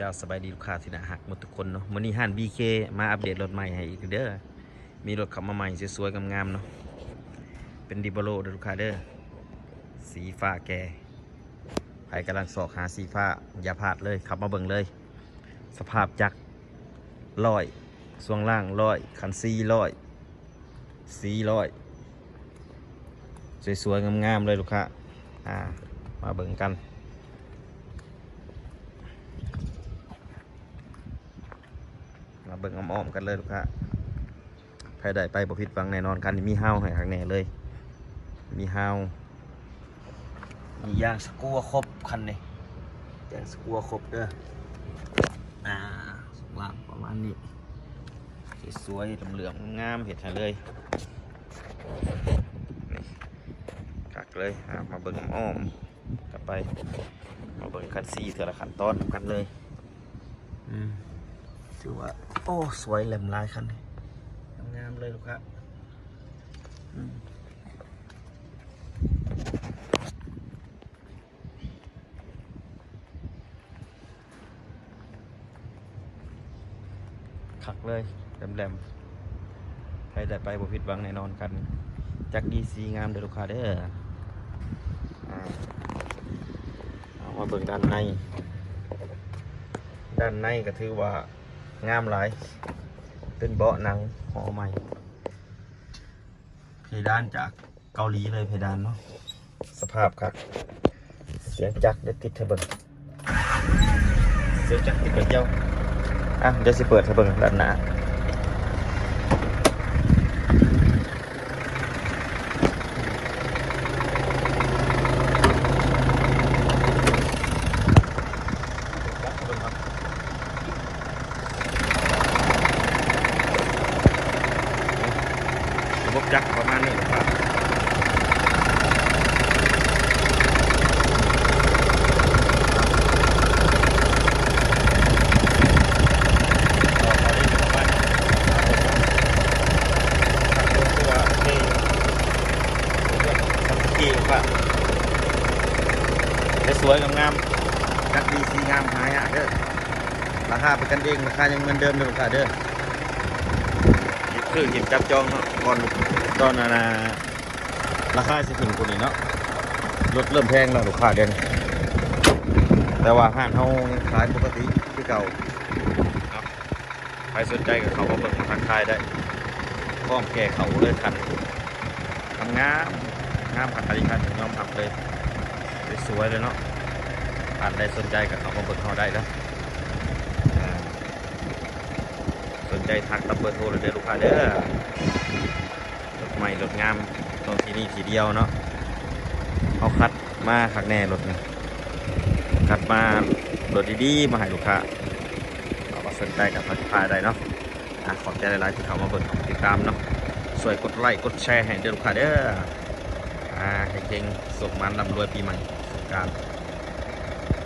จ้าสบายดีลูกค้าที่น่าหักหมดทุกคนเนาะมื้อนี้ห้าน BK มาอัปเดตรถใหม่ให้อีกเด้อมีรถขับมาใหม่สวยๆงามๆเนาะเป็นดิบโลเด้อลูกค้าเด้อสีฟ้าแกใครกำลังสอกหาสีฟ้าอย่าพลาดเลยขับมาเบิ่งเลย สภาพจักรร้อยส่วงล่างร้อยคันซีร้อยสีร้อยสวยๆงามๆเลยลูกค้าอ่ามาเบิ่งกัน มา เบิ่งอ้อมๆกันเลยลูกค้าใครได้ไปบ่ผิดหวังแน่นอนกันมีห้าวให้ข้างแน่เลย มีห้าวมียางสกรัวครบคันนี้ยางสกรัวครบเด้ออ่าสว่างประมาณนี้สวยๆเหลืองงามเห็ดให้เลยนี่กักเลยมาเบิ่งอ้อมกลับไป มาเบิ่งคันซีเถื่อละขั้นตอนกันเลย อืมถือว่า โอ้ สวยแหลมลายคันนี้งามๆเลยลูกค้าอืมขักเลยแหลมๆใครได้ไปบ่ผิดหวังแน่นอนกัน จักดีซีงามเด้อลูกค้าเด้ออ่าเอามาเบิ่งด้านใน ด้านในก็ถือว่า งามหลาย เป็นเบาะหนังห่อใหม่ เพดานจากเกาหลีเลยเพดานเนาะ สภาพครับเสียงจักรเด็ดติดเทเบิงเสียงจักรติดกระเจ้าอะเดี๋ยวสิเปิดเทเบิงด้านหน้า ระบบจักรประมาณนี้ครับสวยงามๆจักรดีสีงามหายากเด้อราคาเป็นกันเองราคายังเหมือนเดิมเลยลูกค้าเด้อ คือหยิบจับจองเนาะก่อนตอนนั้นนะราคาสิถึงคนนี้เนาะรถเริ่มแพงแล้วลูกค้าเดือนแต่ว่าห้างเขาขายปกติที่เก่าเนาะใครสนใจกับเขามาเบิ่งมาทักทายได้พร้อมแก่เขาเลยคันทำงามงามขันตาลิคันยอมทำเลยสวยเลยเนาะผ่านใดสนใจกับเขามาเบิ่งเขาได้นะอ่า สน ใจทักตับเบอร์โทรเลยเด้อลูกค้าเด้อรถใหม่รถงามตรงที่นี่ทีเดียวเนาะเอาคัดมาคักแน่รถนี่คัดมารถดีๆมาให้ลูกค้าเอามาสนใจกับทักทายได้เนาะอะขอบใจหลายๆที่เขามาเบิ่งติดตามเนาะสวยกดไลค์กดแชร์ให้เด้อลูกค้าเด้ออ่าให้เก่งสุขมันร่ำรวยปีใหม่สงการ